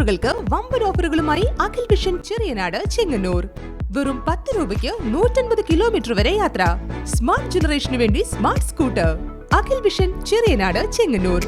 ഡിസ്കൗണ്ടറുകൾക്ക് വമ്പൻ ഓഫറുകളുമായി അഖിൽ വിഷൻ ചെറിയനാട് ചെങ്ങന്നൂർ. വെറും പത്ത് രൂപയ്ക്ക് നൂറ്റൻപത് കിലോമീറ്റർ വരെ യാത്ര. സ്മാർട്ട് ജനറേഷനു വേണ്ടി smart scooter. Akhil vision Cheriyanad Chengannur.